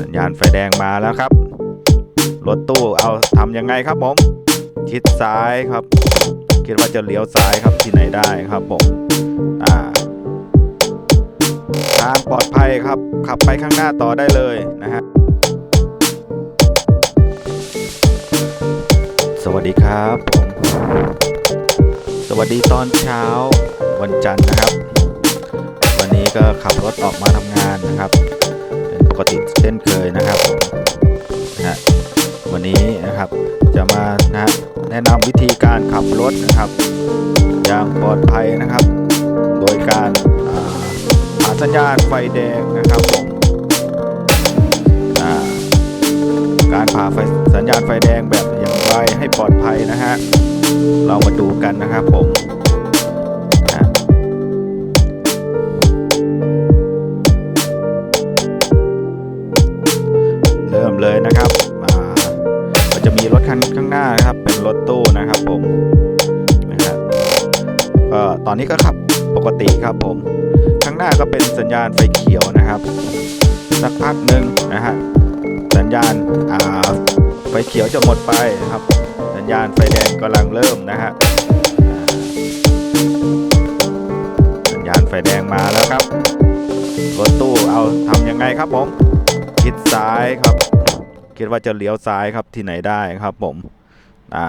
สัญญาณไฟแดงมาแล้วครับ รถตู้เอาทำยังไงครับผม ชิดซ้ายครับ คิดว่าจะเลี้ยวซ้ายครับที่ไหนได้ครับผมอ่าทางปลอดภัยครับ ขับไปข้างหน้าต่อได้เลยนะฮะสวัสดีครับผมสวัสดีตอนเช้าวันจันทร์นะครับ วันนี้ก็ขับรถออกมาทำงานนะครับ กติเช่นเคยนะครับผมนะฮะวันนี้นะครับจะมานะฮะแนะนำวิธีการขับรถนะครับ อย่างปลอดภัยนะครับ โดยการอ่าหาสัญญาณไฟแดงนะครับผมการผ่าไฟสัญญาณไฟแดงแบบอย่างไรให้ปลอดภัยนะฮะเรามาดูกันนะครับผม นี้ก็ขับปกติครับผมข้างหน้าก็เป็นสัญญาณไฟเขียวนะครับ สักพักหนึ่งนะฮะสัญญาณอ่าไฟเขียวจะหมดไปนะครับ สัญญาณไฟแดงกำลังเริ่มนะฮะสัญญาณไฟแดงมาแล้วครับรถตู้เอาทำยังไงครับผมชิดซ้ายครับ คิดว่าจะเลี้ยวซ้ายครับที่ไหนได้ครับผมอ่า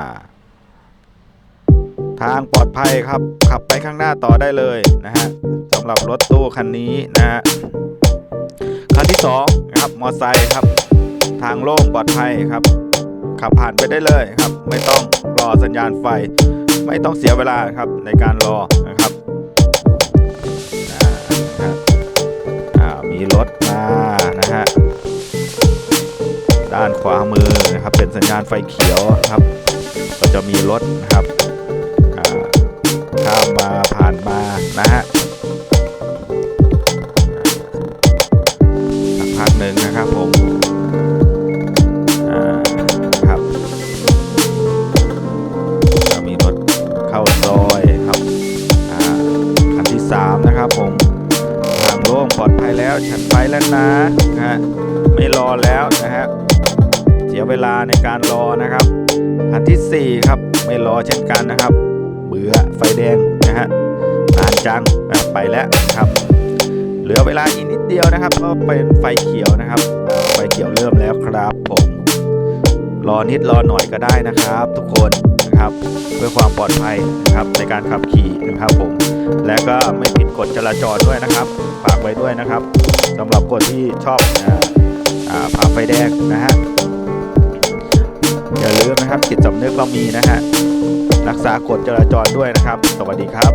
ทางปลอดภัยครับ ขับไปข้างหน้าต่อได้เลยนะฮะสำหรับรถตู้คันนี้นะฮะคันที่สองนะครับมอไซค์ครับ ทางโล่งปลอดภัยครับ ขับผ่านไปได้เลยครับ ไม่ต้องรอสัญญาณไฟ ไม่ต้องเสียเวลาครับในการรอนะครับอ่ามีรถมานะฮะด้านขวามือนะครับเป็นสัญญาณไฟเขียวครับ ก็จะมีรถนะครับ โล่งปลอดภัยแล้วฉันไปแล้วนะนะฮะไม่รอแล้วนะฮะเสียเวลาในการรอนะครับคันที่ 4 ครับไม่รอเช่นกันนะครับ เบื่อไฟแดงนะฮะนานจังนะไปแล้วครับเหลือเวลาอีกนิดเดียวนะครับก็เป็นไฟเขียวนะครับ ไฟเขียวเริ่มแล้วครับผมรอนิดรอหน่อยก็ได้นะครับ ทุกคนนะครับเพื่อความปลอดภัยนะครับในการขับขี่นะครับผม และก็ไม่ผิดกฎจราจรด้วยนะครับ ฝากไว้ด้วยนะครับสำหรับคนที่ชอบอ่าอ่าผ่าไฟแดงนะฮะอย่าลืมนะครับจิตสำนึกเรามีนะฮะรักษากฎจราจรด้วยนะครับ สวัสดีครับ